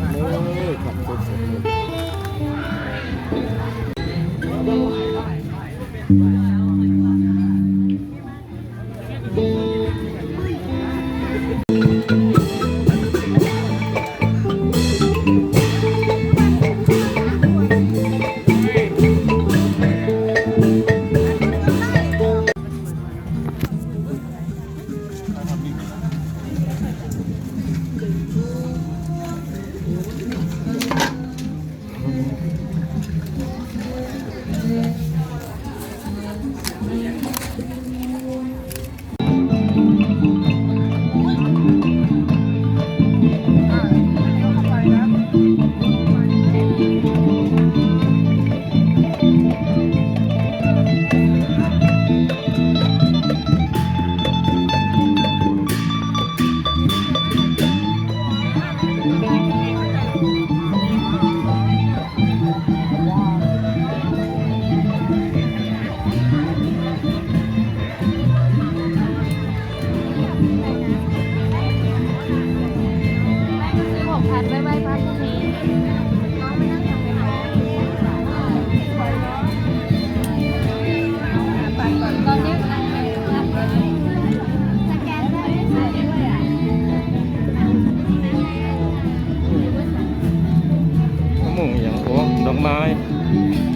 ด แ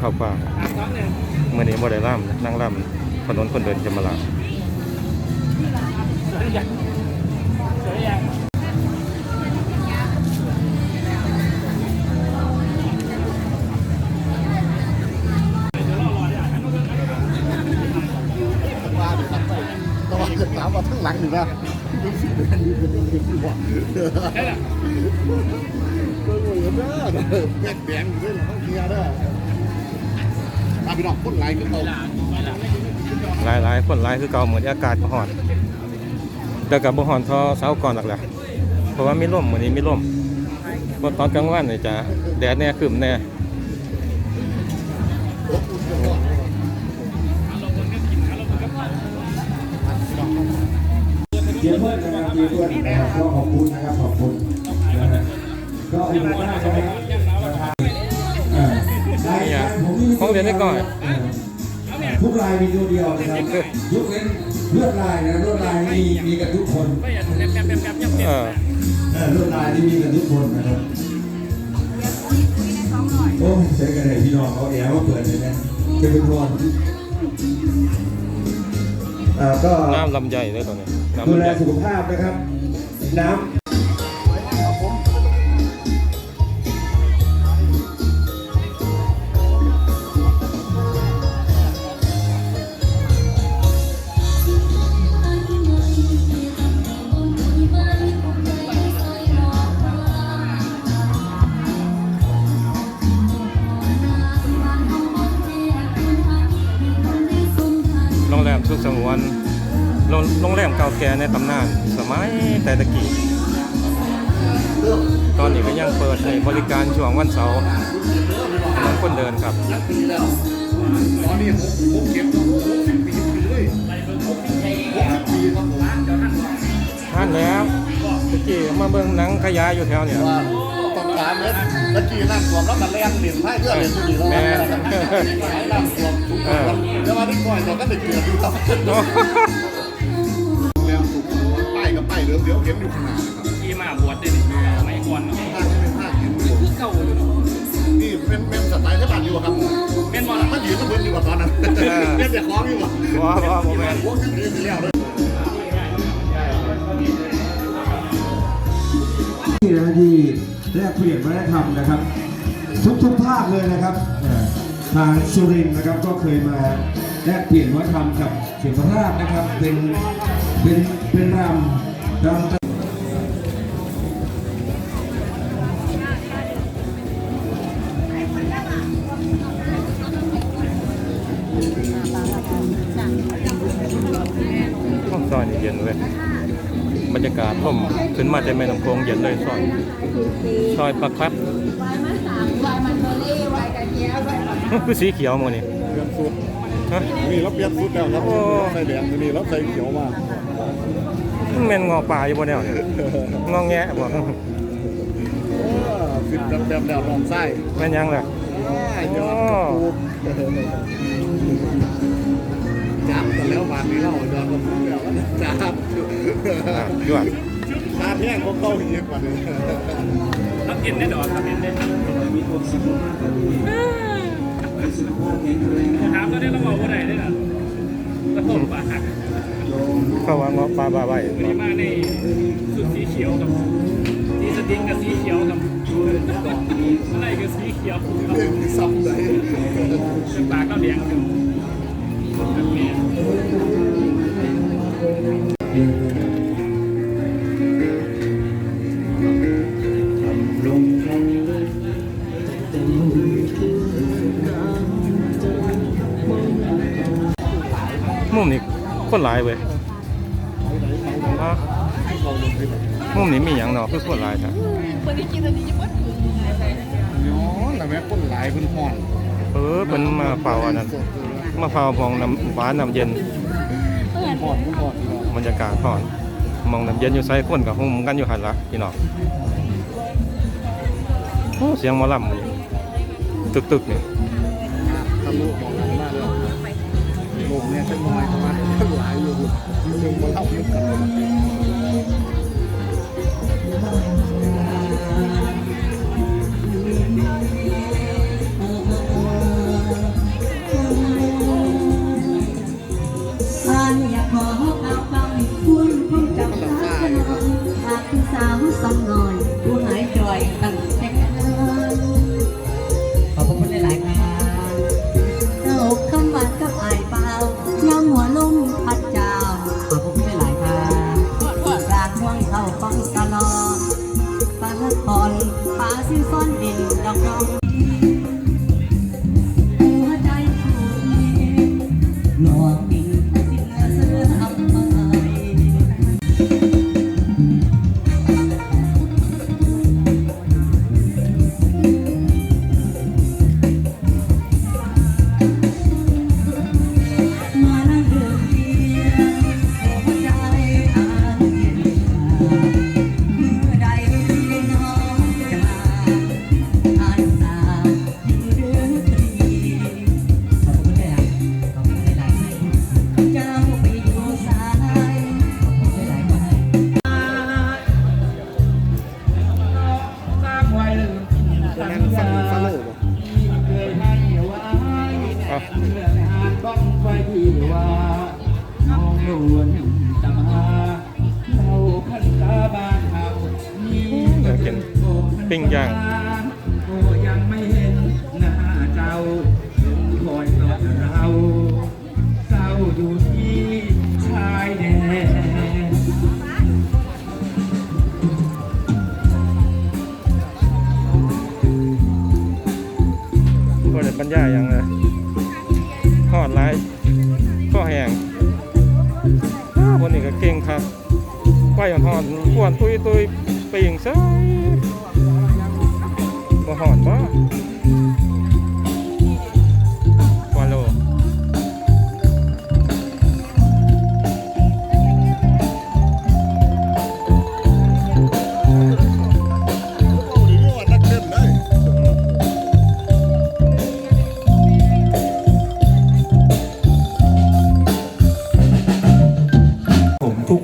ข้าวฟ่างเมื่อนี้บ่ได้ล่ามนั่งล่ามถนนคนเดินจะมาล่าดิครับตะวันจะถามว่าทั้งหลังหรือว่านี่สิเป็นนี่เป็นนี่เป็นว่าได้ละเบิ่งไว้เด้อแม่แดงอยู่ด้วยต้องเคลียร์เด้าพี่น้องคนหลายคือเขาหลายหลายคนหลายคือเก่าเหมือนอากาศก็ร้อนแต่กับบ่ร้อนเท่าเช้าก่อนหรอกแหละเพราะว่ามีลมมื้อนี้มีลมเพราะตอนกลางวันนี่จะแดดแน่ครึมแน่เดี๋ยวเพื่อนนะครับเดี๋ยวเพื่อนนะครับก็ขอบคุณนะครับขอบคุณนะฮะก็ขอบคุณมากนะครับ เรียนได้ก่อนเออทุกรายมีตัวเดียวนะครับยกเว้นลวดลายนะลวดลายนี่มีมีกันทุกคนไม่อยากแป๊บแป๊บแป๊บแป๊บยังเออเออลวดลายนี่มีกันทุกคนนะครับโอ้ยใช้กันเลยพี่น้องเอาแอร์มาเปิดเลยนะเป็นเป็นพรอ่าก็น้ำลำไยเลยตอนนี้น้ำดูลำแลไยสุขภาพนะครับ น้ำ สงวนโรงแรมเก่าแก่ในตำนาน สมัยแต่ตะกี้ตอนนี้ก็ยังเปิดให้บริการช่วงวันเสาร์ถนนคนเดินครับตอนนี้ผมเก็บมปีเลยหกสิบปีครับผมท่านแล้วตะกี้มาเบิ่งหนังขยายอยู่แถวเนี่ยาต้องกาเม็ดตะกี้น้ำท่วมแล้วมันแรงเหรียญให้เพื่อเหรียญอยู่ดีแล้วแม่น้ำท่วมทุกคนแล้วมาที่ก่อนเราก็ได้เกิดอยู่ครับแรงสุกหัวใต้กับป้ายเดิมเดี๋ยวเห็นอยู่ข้างหน้านะครับที่มาบวชได้ดิไม่ก่อนเนาะภาคนี้เป็นภาคเห็นอยู่คือเก่าอยู่เนาะนี่เป็นเป็นสไตล์ที่บ้านอยู่อะครับแม่นบ่ล่ะมันยืนมันเบิ้ลอยู่อะตอนนั้นเป็นแต่คล้องอยู่อะว้าวว้าวโมเมนพวกที่นี่สิแล้วเลยนี่นะที่ แลกเปลี่ยนวัฒนธรรมนะครับ ทุกทุกภาคเลยนะครับทางสุรินทร์นะครับก็เคยมาแลกเปลี่ยนวัฒนธรรมกับเสียงพระราชนะครับเป็นเป็นเป็นรำรำห้อนเย็นเว้ย บรรยากาศร่มขึ้นมาจากแม่น้ำโขงเย็นเลยซอยซอยปักครับวายมาสามวายมันเบอร์รี่วายกระเจี๊ยบวายคือสีเขียวหมดนี่เปลี่ยนสุดฮะนี่เราเปลี่ยนสุดแล้วครับโอ้ใส่แดงนี่เราใส่เขียวมามันแม่นงอป่าอยู่บ่แนวนี่งอแงะบ่สิบแบบแบบแนวลองไส้แม่นยังล่ะยอดกู จับกันแล้ววันนี้เรายอดกันแล้วจับอะยวดตาแท่งเขาเข้าเยอะกว่านี้รับกินได้ดอกครับกินได้ถามตอนนี้เราบอกว่าไหนได้ล่ะกระผมปากหักเข้าว่างป่าบ้าใบวันนี้มาในสุดสีเขียวกับสีสติ๊กกับสีเขียวกับอะไรกับสีเขียวครับเรื่องที่ซ้ำเลยปากก็แดงอยู่แบบนี้ มุมนี้คนหลายเว้ยฮะมุมนี้มีหยังเนาะคือคนหลายครับคนที่กินอันนี้จะปวดหัวย้อนแต่แม่คนหลายคนห่อน เออเพิ่นมาเฝ้าอันนั้น มาเฝ้าวมองน้ำหวานน้ำเย็นบรรยากาศร้อนมองน้ำเย็นอยู่ไซคนกับหุ่มกันอยู่หันละพี่น้องโอ้เสียงมอลำนี่ตึกตึกนี่ทะลุมองกันมากเลยลมเนี่ยจะน้อยประมหลายอยู่เรื่องมาเล่าเรื่องกันเลย ขวนตุยตุยๆปิ่งซะบ่หอนบ่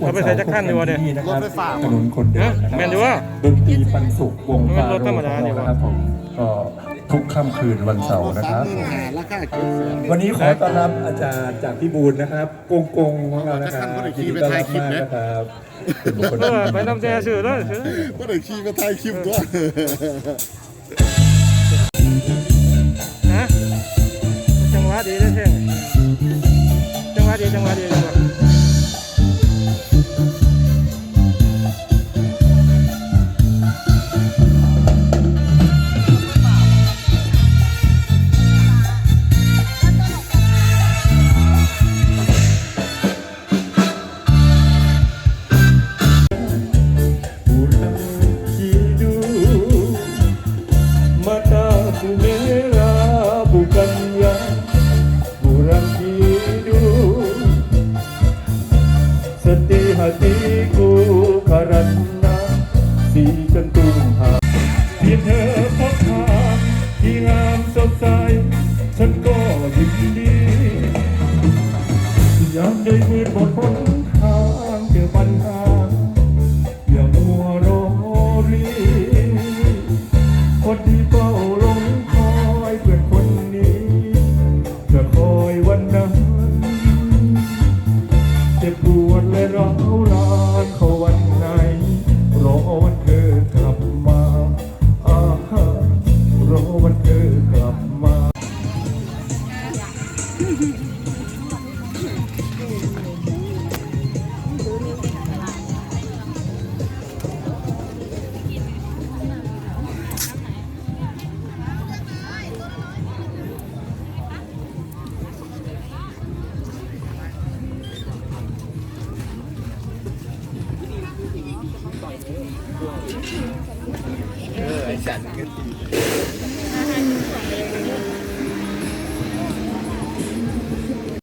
เอาไปเสาใส่ร์จักรคันดีวะเนี่ยที่นะครับรถไฟฟ้าถนนคนเดินนะคแม่รันอยู่วะดนตรีปันสุขวงฟามันรถโรธรรมห์ดานี่วะนะครับผมก็ทุกค่ำคืนวันเสาร์นะครับสามหมื่นห้าราคาเจ็ดแสนวันนี้ขอต้อนรับอาจารย์จากพี่บูลนะครับกงกงของเรานะครับท่านก็ได้ขี่ยินไปดีต้อนถ่ายรับคลิปมากนะนะครับเป็นบุคคลเออไปนำแต่ซื้อเลยซื้อก็ได้ขี่ไปถ่ายคลิปด้วยฮะจังหวะดีได้อเท่งจังหวะดีจังหวะดีจังหวะ Chân.